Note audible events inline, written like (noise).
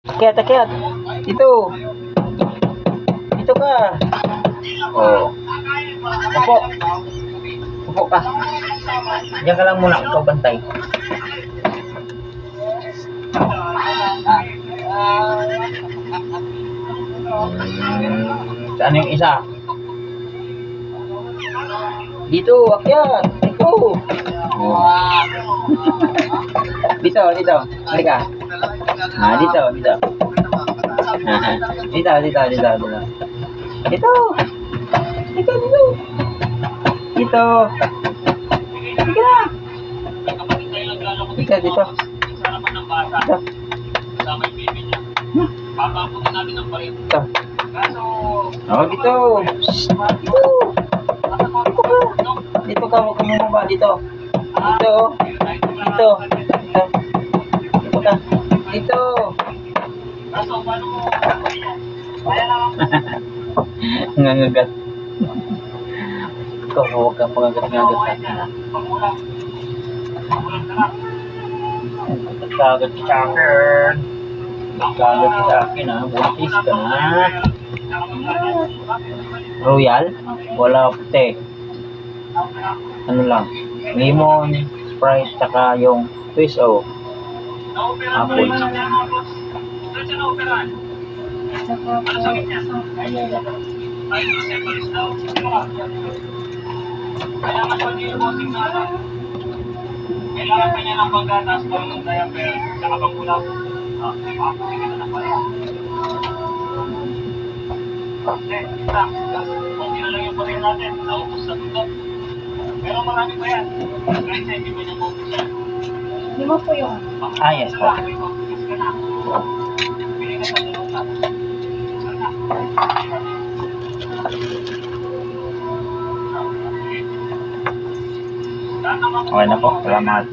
Akyat, akyat. Dito. Dito ka. Oh. Upo. Upo ka. Diyan ka lang muna. Ikaw bantay. Hmm, Saan yung isa? Dito, akyat. Dito. Oh. (laughs) dito, dito. Halika. Ah, dito, dito. Ah, dito, dito, dito, dito. Dito. Dito, dito. Dito. Dito na. Dito, dito. Dito. Dito. Oh, dito. Dito. Dito ka. Huwag ka bumaba. Dito. Dito. Dito. Dito. Dito ka. Dito. Nangagat. Ikaw, huwag kang pangagat-ngagat sa akin. ha? Kagat ka sa akin. Kagat ka sa akin ha. Buntis ka na. Royal? Wala puti. Ano lang? Lemon, Sprite, saka yung twist o apple. Kailangan pa niya ng pagkatas para ng diaper, saka pang kulap. Ah, sige na lang pala. Eh, isa, kung lang yung parin natin, naubos sa tutok. Pero marami pa yan. Kahit sa hindi pa niya maubos yan. Lima po yung Ah, yes po. Sana. Okay na po. Salamat.